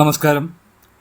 നമസ്കാരം.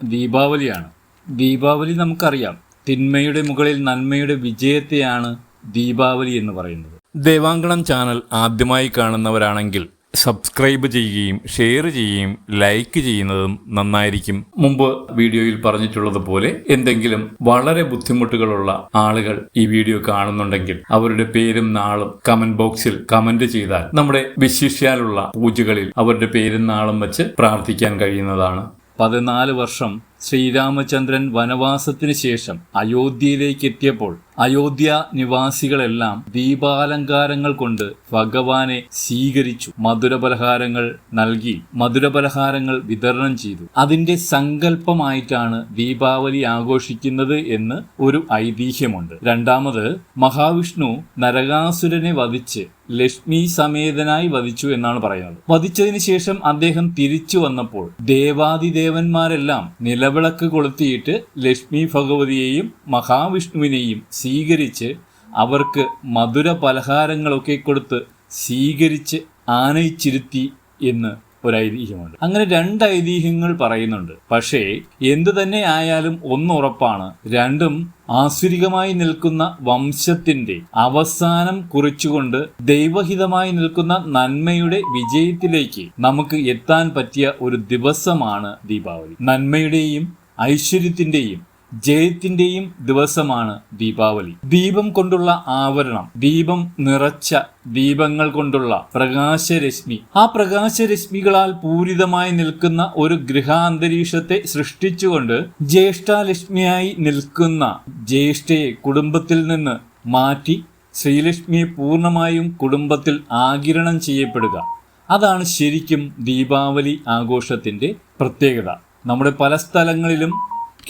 ദീപാവലിയാണ്. ദീപാവലി നമുക്കറിയാം. തിന്മയുടെ മുകളിൽ നന്മയുടെ വിജയത്തെയാണ് ദീപാവലി എന്ന് പറയുന്നത്. ദേവാങ്കണം ചാനൽ ആദ്യമായി കാണുന്നവരാണെങ്കിൽ സബ്സ്ക്രൈബ് ചെയ്യുകയും ഷെയർ ചെയ്യുകയും ലൈക്ക് ചെയ്യുന്നതും നന്നായിരിക്കും. മുമ്പ് വീഡിയോയിൽ പറഞ്ഞിട്ടുള്ളതുപോലെ എന്തെങ്കിലും വളരെ ബുദ്ധിമുട്ടുകളുള്ള ആളുകൾ ഈ വീഡിയോ കാണുന്നുണ്ടെങ്കിൽ അവരുടെ പേരും നാളും കമന്റ് ബോക്സിൽ കമന്റ് ചെയ്താൽ നമ്മുടെ വിശിഷ്യാലുള്ള പൂജകളിൽ അവരുടെ പേരും നാളും വെച്ച് പ്രാർത്ഥിക്കാൻ കഴിയുന്നതാണ്. പതിനാല് വർഷം ശ്രീരാമചന്ദ്രൻ വനവാസത്തിനു ശേഷം അയോധ്യയിലേക്ക് എത്തിയപ്പോൾ അയോധ്യ നിവാസികളെല്ലാം ദീപാലങ്കാരങ്ങൾ കൊണ്ട് ഭഗവാനെ സ്വീകരിച്ചു. മധുരപലഹാരങ്ങൾ നൽകി. മധുരപലഹാരങ്ങൾ വിതരണം ചെയ്തു. അതിന്റെ സങ്കല്പമായിട്ടാണ് ദീപാവലി ആഘോഷിക്കുന്നത് എന്ന് ഒരു ഐതിഹ്യമുണ്ട്. രണ്ടാമത് മഹാവിഷ്ണു നരകാസുരനെ വധിച്ച് ലക്ഷ്മി സമേതനായി വധിച്ചു എന്നാണ് പറയുന്നത് വധിച്ചതിന് ശേഷം അദ്ദേഹം തിരിച്ചു വന്നപ്പോൾ ദേവാദിദേവന്മാരെല്ലാം നിലവിളക്ക് കൊളുത്തിയിട്ട് ലക്ഷ്മി ഭഗവതിയെയും മഹാവിഷ്ണുവിനെയും സ്വീകരിച്ച് അവർക്ക് മധുര പലഹാരങ്ങളൊക്കെ കൊടുത്ത് സ്വീകരിച്ച് ആനയിച്ചിരുത്തി എന്ന് ഒരു ഐതിഹ്യമുണ്ട്. അങ്ങനെ രണ്ട് ഐതിഹ്യങ്ങൾ പറയുന്നുണ്ട്. പക്ഷേ എന്തു തന്നെ ആയാലും ഒന്നുറപ്പാണ് രണ്ടും ആസുരികമായി നിൽക്കുന്ന വംശത്തിന്റെ അവസാനം കുറിച്ചുകൊണ്ട് ദൈവഹിതമായി നിൽക്കുന്ന നന്മയുടെ വിജയത്തിലേക്ക് നമുക്ക് എത്താൻ പറ്റിയ ഒരു ദിവസമാണ് ദീപാവലി. നന്മയുടെയും ഐശ്വര്യത്തിന്റെയും ജയത്തിന്റെയും ദിവസമാണ് ദീപാവലി. ദീപം കൊണ്ടുള്ള ആവരണം ദീപം നിറച്ച ദീപങ്ങൾ കൊണ്ടുള്ള പ്രകാശരശ്മി. ആ പ്രകാശരശ്മികളാൽ പൂരിതമായി നിൽക്കുന്ന ഒരു ഗൃഹാന്തരീക്ഷത്തെ സൃഷ്ടിച്ചുകൊണ്ട് ജ്യേഷ്ഠാലക്ഷ്മിയായി നിൽക്കുന്ന ജ്യേഷ്ഠയെ കുടുംബത്തിൽ നിന്ന് മാറ്റി ശ്രീലക്ഷ്മിയെ പൂർണമായും കുടുംബത്തിൽ ആകിരണം ചെയ്യപ്പെടുക. അതാണ് ശരിക്കും ദീപാവലി ആഘോഷത്തിന്റെ പ്രത്യേകത. നമ്മുടെ പല സ്ഥലങ്ങളിലും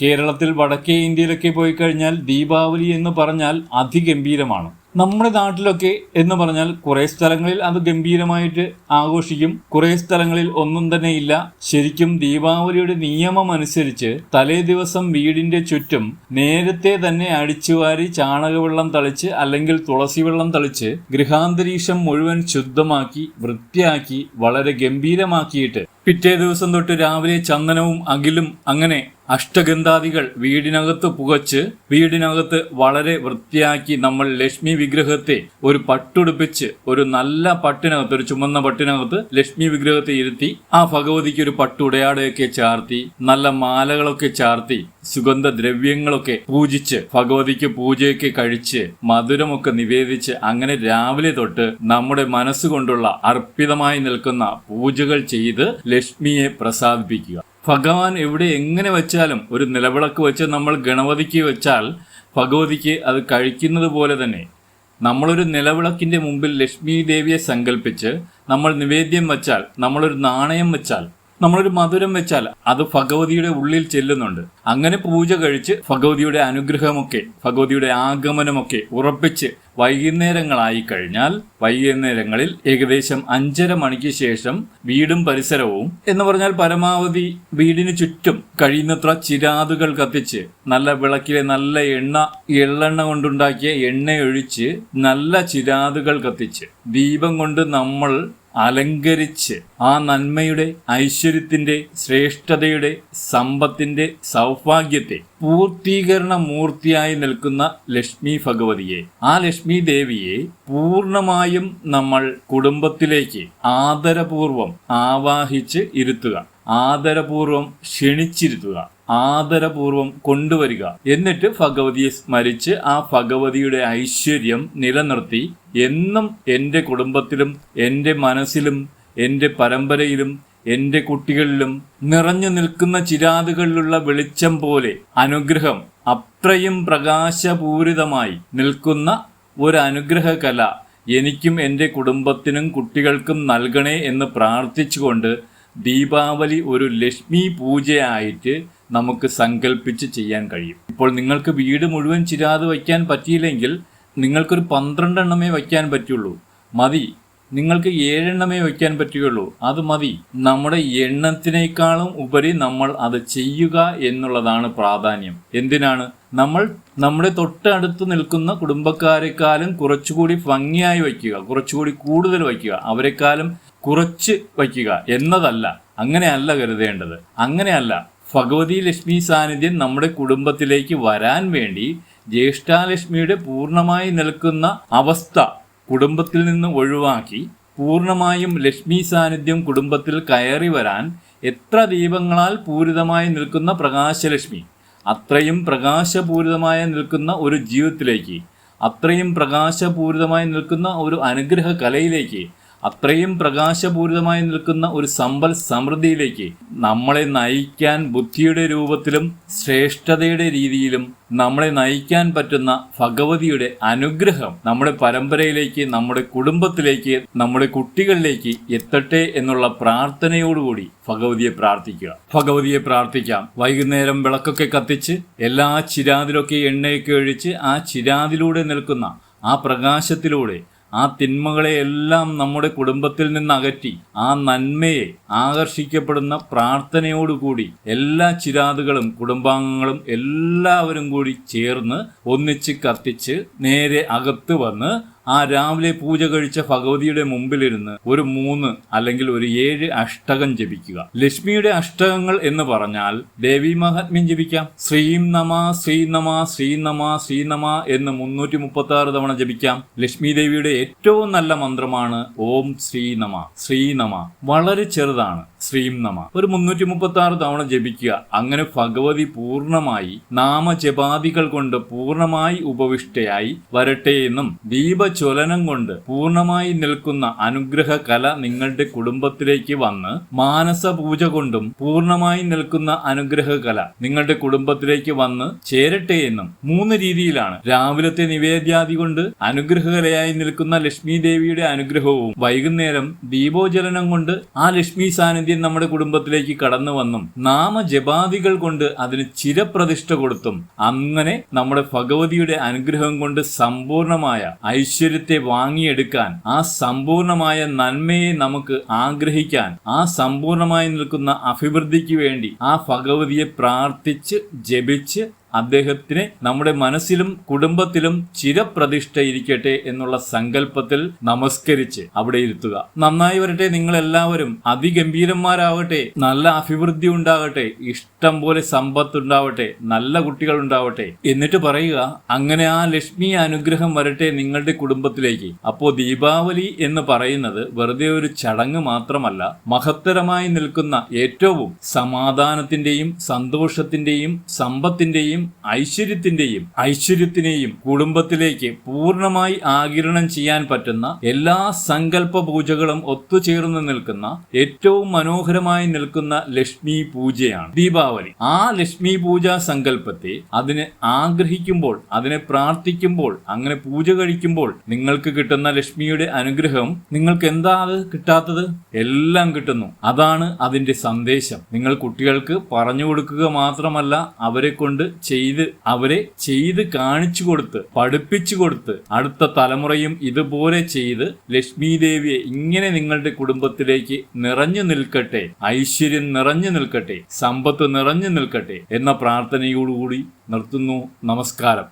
കേരളത്തിൽ വടക്കേ ഇന്ത്യയിലൊക്കെ പോയി കഴിഞ്ഞാൽ ദീപാവലി എന്ന് പറഞ്ഞാൽ അതിഗംഭീരമാണ്. നമ്മുടെ നാട്ടിലൊക്കെ എന്ന് പറഞ്ഞാൽ കുറേ സ്ഥലങ്ങളിൽ അത് ഗംഭീരമായിട്ട് ആഘോഷിക്കും. കുറേ സ്ഥലങ്ങളിൽ ഒന്നും തന്നെ ഇല്ല. ശരിക്കും ദീപാവലിയുടെ നിയമം അനുസരിച്ച് തലേ ദിവസം വീടിന്റെ ചുറ്റും നേരത്തെ തന്നെ അടിച്ചുവാരി ചാണകവെള്ളം തളിച്ച് അല്ലെങ്കിൽ തുളസി വെള്ളം തളിച്ച് ഗൃഹാന്തരീക്ഷം മുഴുവൻ ശുദ്ധമാക്കി വൃത്തിയാക്കി വളരെ ഗംഭീരമാക്കിയിട്ട് പിറ്റേ ദിവസം തൊട്ട് രാവിലെ ചന്ദനവും അകിലും അങ്ങനെ അഷ്ടഗന്ധാദികൾ വീടിനകത്ത് പുകച്ച് വീടിനകത്ത് വളരെ വൃത്തിയാക്കി നമ്മൾ ലക്ഷ്മി വിഗ്രഹത്തെ ഒരു പട്ടുടുപ്പിച്ച് ഒരു നല്ല പട്ടിനകത്ത് ഒരു ചുമന്ന പട്ടിനകത്ത് ലക്ഷ്മി വിഗ്രഹത്തെ ഇരുത്തി ആ ഭഗവതിക്ക് ഒരു പട്ടുടയാടയൊക്കെ ചാർത്തി നല്ല മാലകളൊക്കെ ചാർത്തി സുഗന്ധ ദ്രവ്യങ്ങളൊക്കെ പൂജിച്ച് ഭഗവതിക്ക് പൂജയൊക്കെ കഴിച്ച് മധുരമൊക്കെ നിവേദിച്ച് അങ്ങനെ രാവിലെ തൊട്ട് നമ്മുടെ മനസ്സുകൊണ്ടുള്ള അർപ്പിതമായി നിൽക്കുന്ന പൂജകൾ ചെയ്ത് ലക്ഷ്മിയെ പ്രസാദിപ്പിക്കുക. ഭഗവാൻ എവിടെ എങ്ങനെ വെച്ചാലും ഒരു നിലവിളക്ക് വെച്ച് നമ്മൾ ഗണപതിക്ക് വെച്ചാൽ ഭഗവതിക്ക് അത് കഴിക്കുന്നത് പോലെ തന്നെ നമ്മളൊരു നിലവിളക്കിന്റെ മുമ്പിൽ ലക്ഷ്മി ദേവിയെ സങ്കല്പിച്ച് നമ്മൾ നിവേദ്യം വെച്ചാൽ നമ്മളൊരു നാണയം വെച്ചാൽ നമ്മളൊരു മധുരം വെച്ചാൽ അത് ഭഗവതിയുടെ ഉള്ളിൽ ചെല്ലുന്നുണ്ട്. അങ്ങനെ പൂജ കഴിച്ച് ഭഗവതിയുടെ അനുഗ്രഹമൊക്കെ ഭഗവതിയുടെ ആഗമനമൊക്കെ ഉറപ്പിച്ച് വൈകുന്നേരങ്ങളായി കഴിഞ്ഞാൽ വൈകുന്നേരങ്ങളിൽ ഏകദേശം അഞ്ചര മണിക്ക് ശേഷം വീടും പരിസരവും എന്ന് പറഞ്ഞാൽ പരമാവധി വീടിന് ചുറ്റും കഴിയുന്നത്ര ചിരാതുകൾ കത്തിച്ച് നല്ല വിളക്കിലെ നല്ല എണ്ണ എള്ളെണ്ണ കൊണ്ടുണ്ടാക്കിയ എണ്ണ ഒഴിച്ച് നല്ല ചിരാതുകൾ കത്തിച്ച് ദീപം കൊണ്ട് നമ്മൾ അലങ്കരിച്ച് ആ നന്മയുടെ ഐശ്വര്യത്തിന്റെ ശ്രേഷ്ഠതയുടെ സമ്പത്തിന്റെ സൗഭാഗ്യത്തെ പൂർത്തീകരണ മൂർത്തിയായി നിൽക്കുന്ന ലക്ഷ്മി ഭഗവതിയെ. ആ ലക്ഷ്മി ദേവിയെ പൂർണമായും നമ്മൾ കുടുംബത്തിലേക്ക് ആദരപൂർവം ആവാഹിച്ച് ഇരുത്തുക. ആദരപൂർവം ക്ഷണിച്ചിരുത്തുക ആദരപൂർവം കൊണ്ടുവരിക. എന്നിട്ട് ഭഗവതിയെ സ്മരിച്ച് ആ ഭഗവതിയുടെ ഐശ്വര്യം നിലനിർത്തി എന്നും എന്റെ കുടുംബത്തിലും എന്റെ മനസ്സിലും എന്റെ പരമ്പരയിലും എന്റെ കുട്ടികളിലും നിറഞ്ഞു നിൽക്കുന്ന ചിരാതുകളിലുള്ള വെളിച്ചം പോലെ അനുഗ്രഹം അത്രയും പ്രകാശപൂരിതമായി നിൽക്കുന്ന ഒരു അനുഗ്രഹ കല എനിക്കും എന്റെ കുടുംബത്തിനും കുട്ടികൾക്കും നൽകണേ എന്ന് പ്രാർത്ഥിച്ചുകൊണ്ട് ദീപാവലി ഒരു ലക്ഷ്മി പൂജയായിട്ട് നമുക്ക് സങ്കല്പിച്ച് ചെയ്യാൻ കഴിയും. ഇപ്പോൾ നിങ്ങൾക്ക് വീട് മുഴുവൻ ചിരാത് വയ്ക്കാൻ പറ്റിയില്ലെങ്കിൽ നിങ്ങൾക്കൊരു പന്ത്രണ്ടെണ്ണമേ വയ്ക്കാൻ പറ്റുള്ളൂ. മതി. നിങ്ങൾക്ക് ഏഴെണ്ണമേ വയ്ക്കാൻ പറ്റുകയുള്ളൂ. അത് മതി. നമ്മുടെ എണ്ണത്തിനേക്കാളും ഉപരി നമ്മൾ അത് ചെയ്യുക എന്നുള്ളതാണ് പ്രാധാന്യം. എന്തിനാണ്? നമ്മൾ നമ്മുടെ തൊട്ടടുത്ത് നിൽക്കുന്ന കുടുംബക്കാരെക്കാളും കുറച്ചുകൂടി ഭംഗിയായി വയ്ക്കുക. കുറച്ചുകൂടി കൂടുതൽ വയ്ക്കുക. അവരെക്കാളും കുറച്ച് വയ്ക്കുക. എന്നതല്ല. അങ്ങനെയല്ല കരുതേണ്ടത്. അങ്ങനെയല്ല. ഭഗവതി ലക്ഷ്മി സാന്നിധ്യം നമ്മുടെ കുടുംബത്തിലേക്ക് വരാൻ വേണ്ടി ജ്യേഷ്ഠാലക്ഷ്മിയുടെ പൂർണമായി നിൽക്കുന്ന അവസ്ഥ കുടുംബത്തിൽ നിന്ന് ഒഴിവാക്കി പൂർണമായും ലക്ഷ്മി സാന്നിധ്യം കുടുംബത്തിൽ കയറി വരാൻ എത്ര ദീപങ്ങളാൽ പൂരിതമായി നിൽക്കുന്ന പ്രകാശലക്ഷ്മി അത്രയും പ്രകാശപൂരിതമായി നിൽക്കുന്ന ഒരു ജീവിതത്തിലേക്ക് അത്രയും പ്രകാശപൂരിതമായി നിൽക്കുന്ന ഒരു അനുഗ്രഹ കലയിലേക്ക് അത്രയും പ്രകാശപൂരിതമായി നിൽക്കുന്ന ഒരു സമ്പൽ സമൃദ്ധിയിലേക്ക് നമ്മളെ നയിക്കാൻ ബുദ്ധിയുടെ രൂപത്തിലും ശ്രേഷ്ഠതയുടെ രീതിയിലും നമ്മളെ നയിക്കാൻ പറ്റുന്ന ഭഗവതിയുടെ അനുഗ്രഹം നമ്മുടെ പരമ്പരയിലേക്ക് നമ്മുടെ കുടുംബത്തിലേക്ക് നമ്മുടെ കുട്ടികളിലേക്ക് എത്തട്ടെ എന്നുള്ള പ്രാർത്ഥനയോടുകൂടി ഭഗവതിയെ പ്രാർത്ഥിക്കുക. ഭഗവതിയെ പ്രാർത്ഥിക്കാം. വൈകുന്നേരം വിളക്കൊക്കെ കത്തിച്ച് എല്ലാ ചിരാതിലൊക്കെ എണ്ണയൊക്കെ ഒഴിച്ച് ആ ചിരാതിലൂടെ നിൽക്കുന്ന ആ പ്രകാശത്തിലൂടെ ആ തിന്മകളെയെല്ലാം നമ്മുടെ കുടുംബത്തിൽ നിന്ന് അകറ്റി ആ നന്മയെ ആകർഷിക്കപ്പെടുന്ന പ്രാർത്ഥനയോടുകൂടി എല്ലാ ചിരാതുകളും കുടുംബാംഗങ്ങളും എല്ലാവരും കൂടി ചേർന്ന് ഒന്നിച്ച് കത്തിച്ച് നേരെ അകത്ത് വന്ന് ആ രാവിലെ പൂജ കഴിച്ച ഭഗവതിയുടെ മുമ്പിലിരുന്ന് ഒരു മൂന്ന് അല്ലെങ്കിൽ ഒരു ഏഴ് അഷ്ടകം ജപിക്കുക. ലക്ഷ്മിയുടെ അഷ്ടകങ്ങൾ എന്ന് പറഞ്ഞാൽ ദേവി മഹാത്മ്യം ജപിക്കാം. ശ്രീം നമ ശ്രീ നമ ശ്രീ നമ ശ്രീ നമ എന്ന് മുന്നൂറ്റി മുപ്പത്തി ആറ് തവണ ജപിക്കാം. ലക്ഷ്മി ദേവിയുടെ ഏറ്റവും നല്ല മന്ത്രമാണ് ഓം ശ്രീ നമ ശ്രീ നമ. വളരെ ചെറുതാണ്. ശ്രീം നമ. ഒരു മുന്നൂറ്റി മുപ്പത്തി ആറ് തവണ ജപിക്കുക. അങ്ങനെ ഭഗവതി പൂർണമായി നാമജപാദികൾ കൊണ്ട് പൂർണമായി ഉപവിഷ്ടയായി വരട്ടെ എന്നും ദീപജ്വലനം കൊണ്ട് പൂർണമായി നിൽക്കുന്ന അനുഗ്രഹ കല നിങ്ങളുടെ കുടുംബത്തിലേക്ക് വന്ന് മാനസ പൂജ കൊണ്ടും പൂർണമായി നിൽക്കുന്ന അനുഗ്രഹ കല നിങ്ങളുടെ കുടുംബത്തിലേക്ക് വന്ന് ചേരട്ടെ എന്നും മൂന്ന് രീതിയിലാണ്. രാവിലത്തെ നിവേദ്യാദി കൊണ്ട് അനുഗ്രഹകലയായി നിൽക്കുന്ന ലക്ഷ്മി ദേവിയുടെ അനുഗ്രഹവും വൈകുന്നേരം ദീപോജ്വലനം കൊണ്ട് ആ ലക്ഷ്മി സാന്നിധ്യം നമ്മുടെ കുടുംബത്തിലേക്ക് കടന്നു വന്നും നാമജപാദികൾ കൊണ്ട് അതിന് ചിരപ്രതിഷ്ഠ കൊടുത്തും അങ്ങനെ നമ്മുടെ ഭഗവതിയുടെ അനുഗ്രഹം കൊണ്ട് സമ്പൂർണമായ ഐശ്വര്യത്തെ വാങ്ങിയെടുക്കാൻ ആ സമ്പൂർണമായ നന്മയെ നമുക്ക് ആഗ്രഹിക്കാൻ ആ സമ്പൂർണമായി നിൽക്കുന്ന അഭിവൃദ്ധിക്ക് വേണ്ടി ആ ഭഗവതിയെ പ്രാർത്ഥിച്ച് ജപിച്ച് അദ്ദേഹത്തിന് നമ്മുടെ മനസ്സിലും കുടുംബത്തിലും ചിരപ്രതിഷ്ഠയിരിക്കട്ടെ എന്നുള്ള സങ്കല്പത്തിൽ നമസ്കരിച്ച് അവിടെ ഇരുത്തുക. നന്നായി വരട്ടെ നിങ്ങൾ എല്ലാവരും അതിഗംഭീരന്മാരാവട്ടെ. നല്ല അഭിവൃദ്ധി ഉണ്ടാകട്ടെ. ഇഷ്ടം പോലെ സമ്പത്ത് ഉണ്ടാവട്ടെ നല്ല കുട്ടികൾ ഉണ്ടാവട്ടെ എന്നിട്ട് പറയുക അങ്ങനെ ആ ലക്ഷ്മി അനുഗ്രഹം വരട്ടെ നിങ്ങളുടെ കുടുംബത്തിലേക്ക്. അപ്പോ ദീപാവലി എന്ന് പറയുന്നത് വെറുതെ ഒരു ചടങ്ങ് മാത്രമല്ല മഹത്തരമായി നിൽക്കുന്ന ഏറ്റവും സമാധാനത്തിന്റെയും സന്തോഷത്തിന്റെയും സമ്പത്തിന്റെയും ഐശ്വര്യത്തിന്റെയും ഐശ്വര്യത്തിനെയും കുടുംബത്തിലേക്ക് പൂർണമായി ആകിരണം ചെയ്യാൻ പറ്റുന്ന എല്ലാ സങ്കല്പ പൂജകളും ഒത്തുചേർന്ന് നിൽക്കുന്ന ഏറ്റവും മനോഹരമായി നിൽക്കുന്ന ലക്ഷ്മി പൂജയാണ് ദീപാവലി. ആ ലക്ഷ്മി പൂജ സങ്കല്പത്തെ അതിനെ ആഗ്രഹിക്കുമ്പോൾ അതിനെ പ്രാർത്ഥിക്കുമ്പോൾ അങ്ങനെ പൂജ കഴിക്കുമ്പോൾ നിങ്ങൾക്ക് കിട്ടുന്ന ലക്ഷ്മിയുടെ അനുഗ്രഹം നിങ്ങൾക്ക് എന്താ കിട്ടാത്തത്? എല്ലാം കിട്ടുന്നു. അതാണ് അതിന്റെ സന്ദേശം. നിങ്ങൾ കുട്ടികൾക്ക് പറഞ്ഞു കൊടുക്കുക മാത്രമല്ല അവരെ കൊണ്ട് ചെയ്ത് അവരെ ചെയ്ത് കാണിച്ചു കൊടുത്ത് പഠിപ്പിച്ചു കൊടുത്ത് അടുത്ത തലമുറയും ഇതുപോലെ ചെയ്ത് ലക്ഷ്മി ദേവിയെ ഇങ്ങനെ നിങ്ങളുടെ കുടുംബത്തിലേക്ക് നിറഞ്ഞു നിൽക്കട്ടെ ഐശ്വര്യം നിറഞ്ഞു നിൽക്കട്ടെ സമ്പത്ത് നിറഞ്ഞു നിൽക്കട്ടെ എന്ന പ്രാർത്ഥനയോടുകൂടി നിർത്തുന്നു. നമസ്കാരം.